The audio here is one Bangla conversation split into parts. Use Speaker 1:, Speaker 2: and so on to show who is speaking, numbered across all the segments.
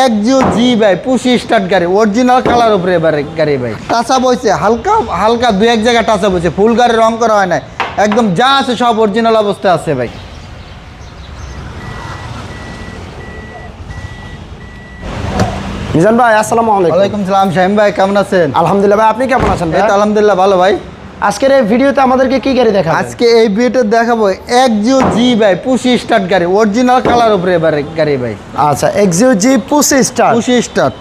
Speaker 1: এক জিও জি ভাই পুশি স্টার্ট গাড়ি অরিজিনাল কালার উপরে এবারে গাড়ি ভাই। টাচা বইছে হালকা হালকা দু এক জায়গায় টাচা বইছে ফুল গাড়ি রং করা হয় না একদম যা আছে সব অরিজিনাল অবস্থায় আছে ভাই।
Speaker 2: মিজান ভাই আসসালামু আলাইকুম।
Speaker 1: ওয়ালাইকুম সালাম শাহিম ভাই কেমন আছেন?
Speaker 2: আলহামদুলিল্লাহ ভাই আপনি কেমন আছেন ভাই?
Speaker 1: আলহামদুলিল্লাহ ভালো ভাই।
Speaker 2: আজকের এই ভিডিওতে আমাদেরকে কি গাড়ি দেখাবেন
Speaker 1: আজকে এই ভিডিওতে দেখাবো এক জিও জি ভাই পুশি স্টার্ট গাড়ি অরিজিনাল কালার উপরে এবারে গাড়ি ভাই।
Speaker 2: আচ্ছা Axio G push start.
Speaker 1: Push start.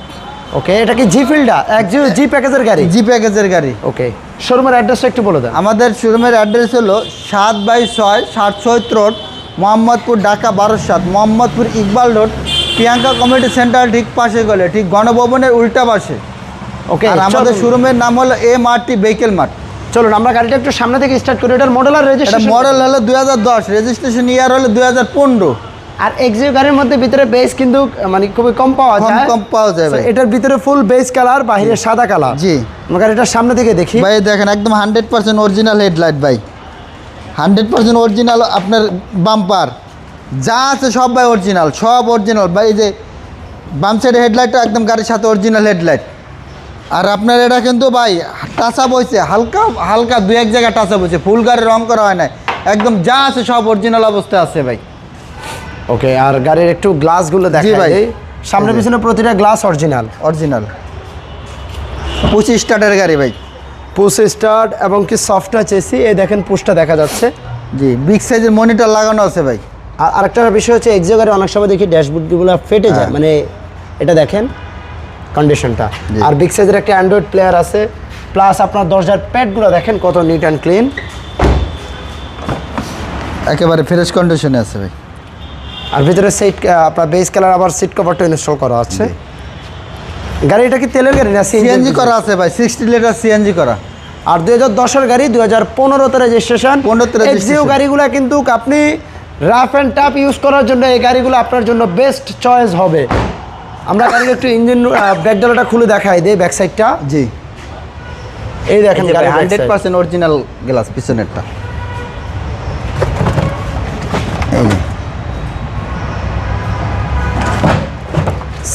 Speaker 2: Okay এটা কি জি ফিল্ডা এক্সিও জি প্যাকেজের গাড়ি?
Speaker 1: জি প্যাকেজের গাড়ি।
Speaker 2: ওকে শোরুমের অ্যাড্রেসটা একটু বলে দেন।
Speaker 1: আমাদের শোরুমের অ্যাড্রেস হলো সাত বাই ছয় ষাট চৈত্র রোড মোহাম্মদপুর ঢাকা বারো সাত Mohammadpur Iqbal road Priyanka committee centre ঠিক পাশে গেলে ঠিক গণভবনের উল্টা পাশে।
Speaker 2: ওকে
Speaker 1: আর আমাদের শোরুমের নাম হলো M R T vehicle mart
Speaker 2: চলুন আমরা গাড়িটা একটু সামনে থেকে স্টার্ট করি। এটার মডেল আর রেজিস্ট্রেশন
Speaker 1: মডেল হলো দুই হাজার দশ রেজিস্ট্রেশন ইয়ার হলো দুই হাজার পনেরো।
Speaker 2: আর এক্সিও গাড়ির মধ্যে ভিতরে বেস কিন্তু মানে খুবই কম পাওয়া যায়।
Speaker 1: কম পাওয়া যায় ভাই
Speaker 2: এটার ভিতরে ফুল বেস কালার বাইরে সাদা কালার
Speaker 1: জি।
Speaker 2: আমরা গাড়িটার সামনে থেকে দেখি।
Speaker 1: ভাই দেখেন একদম হান্ড্রেড পার্সেন্ট অরিজিনাল হেডলাইট ভাই। হান্ড্রেড পার্সেন্ট অরিজিনাল আপনার বাম্পার যা আছে সব ভাই অরিজিনাল সব অরিজিনাল ভাই এই যে বাম সাইডের হেডলাইটটা একদম গাড়ির সাথে অরিজিনাল হেডলাইট আর আপনার এটা কিন্তু ভাই টাচা বইছে হালকা হালকা দু এক জায়গায় টাচা বইছে ফুল গাড়ি রং করা হয় না একদম যা আছে সব অরিজিনাল অবস্থায় আছে ভাই।
Speaker 2: ওকে আর গাড়ির একটু গ্লাসগুলো
Speaker 1: জি
Speaker 2: দেখাই
Speaker 1: ভাই।
Speaker 2: সামনে পিছনে প্রতিটা গ্লাস অরিজিনাল
Speaker 1: অরিজিনাল পঁচিশ স্টার্টের গাড়ি ভাই।
Speaker 2: পুশ স্টার্ট এবং কি সফট টাচ এসি এই দেখেন পুশটা দেখা যাচ্ছে।
Speaker 1: জি বিগ সাইজের মনিটর লাগানো আছে ভাই।
Speaker 2: আর আরেকটা বিষয় হচ্ছে এক্সিও গাড়ি অনেক সময় দেখি ড্যাশবোর্ডগুলো ফেটে যায়।
Speaker 1: হ্যাঁ।
Speaker 2: মানে এটা দেখেন কন্ডিশনটা আর বিগ সাইজের একটা অ্যান্ড্রয়েড প্লেয়ার আছে। প্লাস আপনার দরজার প্যাডগুলো দেখেন কত নিট অ্যান্ড ক্লিন
Speaker 1: একেবারে ফ্রেশ কন্ডিশনে আছে ভাই।
Speaker 2: আর ভিতরে সিট আপনার বেস কালার আবার সিট কভারটা ইনস্টল করা আছে। গাড়িটা কি তেলের গাড়ি না
Speaker 1: সিএনজি করা আছে ভাই সিক্সটি লিটার সিএনজি করা।
Speaker 2: আর দুই হাজার দশের গাড়ি দুই হাজার পনেরোতে রেজিস্ট্রেশন
Speaker 1: 15 তে registration।
Speaker 2: এক্সিও গাড়িগুলো কিন্তু আপনি রাফ অ্যান্ড টাফ ইউজ করার জন্য এই গাড়িগুলো আপনার জন্য বেস্ট চয়েস হবে। আমরা গাড়ির একটু ইঞ্জিন ব্যাকডালাটা খুলে দেখাই দিই ব্যাক সাইডটা
Speaker 1: জি।
Speaker 2: এই দেখেন
Speaker 1: হান্ড্রেড পার্সেন্ট অরিজিনাল গ্লাস পিছনেরটা।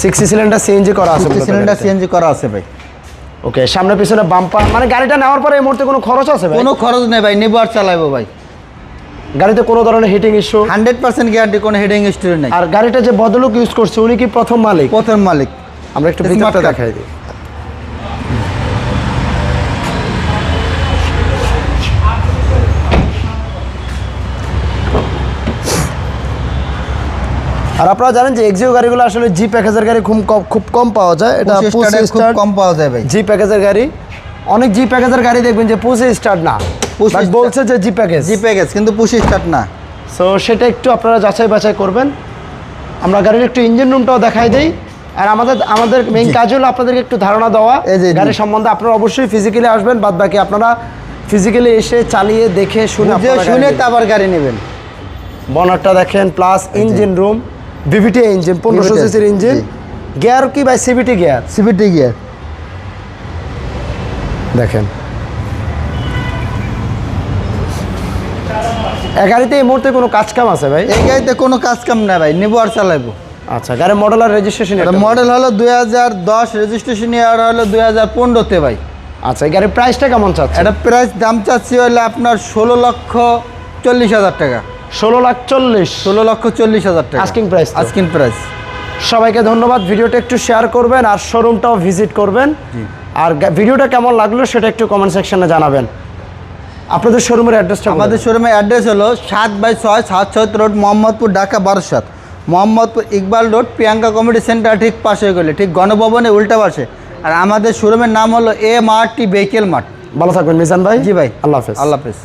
Speaker 2: সিক্সটি সিলিন্ডার সিএনজি করা আছে
Speaker 1: সিলিন্ডার সিএনজি করা আছে ভাই।
Speaker 2: ওকে সামনে পিছনে বাম্পার মানে গাড়িটা নেওয়ার পরে এই মুহূর্তে কোনো খরচ আছে ভাই?
Speaker 1: কোনো খরচ নেই ভাই নেব আর চালাইবো ভাই।
Speaker 2: গাড়িতে কোনো ধরনের heating issue
Speaker 1: hundred percent guarantee কোনো হিটিং স্টোরি নেই।
Speaker 2: আর গাড়িটা যে বদলুক ইউজ করছে উনি কি প্রথম মালিক?
Speaker 1: প্রথম মালিক।
Speaker 2: আমরা একটু ভিতরটা দেখাই দিই। আর আপনারা জানেন যে এক্সিও গাড়িগুলো আসলে জি প্যাকেজের গাড়ি খুব কম খুব কম পাওয়া যায়। এটা
Speaker 1: খুব কম পাওয়া যায় ভাই।
Speaker 2: জি প্যাকেজের গাড়ি। অনেক জি প্যাকেজের গাড়ি দেখবেন যে পুশে স্টার্ট না। বলছে যে জি প্যাকেজ
Speaker 1: জি প্যাকেজ কিন্তু পুশি স্টার্ট না।
Speaker 2: সো সেটা একটু আপনারা যাচাই বাছাই করবেন। আমরা গাড়ির একটু ইঞ্জিন রুমটাও দেখাই দেই। আর আমাদের আমাদের মেইন কাজ হলো আপনাদেরকে একটু ধারণা দেওয়া।
Speaker 1: এই যে, জি।
Speaker 2: গাড়ি সম্বন্ধে আপনারা অবশ্যই ফিজিক্যালি আসবেন বাদ বাকি আপনারা ফিজিক্যালি এসে চালিয়ে দেখে শুনে আপনারা
Speaker 1: শুনে তারপর গাড়ি নেবেন।
Speaker 2: বনারটা দেখেন plus engine room VVT engine পনেরোশো সিসির ইঞ্জিন। গিয়ার কি by CVT gear
Speaker 1: CVT gear
Speaker 2: দেখেন। এ গাড়িতে এই মুহূর্তে কোনো কাজ কাম আছে ভাই?
Speaker 1: এই গাড়িতে কোনো কাজ কাম না ভাই নেব আর চালাইবো
Speaker 2: আচ্ছা গাড়ির মডেল আর রেজিস্ট্রেশন
Speaker 1: মডেল হলো দুই হাজার দশ রেজিস্ট্রেশন ইয়ার হলো দুই হাজার পনেরোতে ভাই।
Speaker 2: আচ্ছা এই গাড়ির প্রাইসটা কেমন চাচ্ছে
Speaker 1: এটা প্রাইস দাম চাচ্ছি হলে আপনার ষোলো লক্ষ চল্লিশ হাজার টাকা।
Speaker 2: ষোলো লাখ চল্লিশ।
Speaker 1: ষোলো লক্ষ চল্লিশ হাজার টাকা।
Speaker 2: Price তো?
Speaker 1: আস্কিং প্রাইস
Speaker 2: সবাইকে ধন্যবাদ ভিডিওটা একটু শেয়ার করবেন আর শোরুমটাও ভিজিট করবেন। আর ভিডিওটা কেমন লাগল সেটা একটু কমেন্ট সেকশনে জানাবেন। আপনাদের শোরুমের অ্যাড্রেসটা
Speaker 1: আমাদের শোরুমের অ্যাড্রেস হলো সাত বাই ছয় সাত ছয় road Mohammadpur Dhaka বারোসাত। Mohammadpur Iqbal road Priyanka committee centre ঠিক পাশে গেলে ঠিক গণভবনে উল্টা পাশে। আর আমাদের শোরুমের নাম হলো M R T vehicle mart
Speaker 2: ভালো থাকবেন মিজান ভাই।
Speaker 1: জি ভাই।
Speaker 2: আল্লাহ হাফেজ।
Speaker 1: আল্লাহ হাফেজ।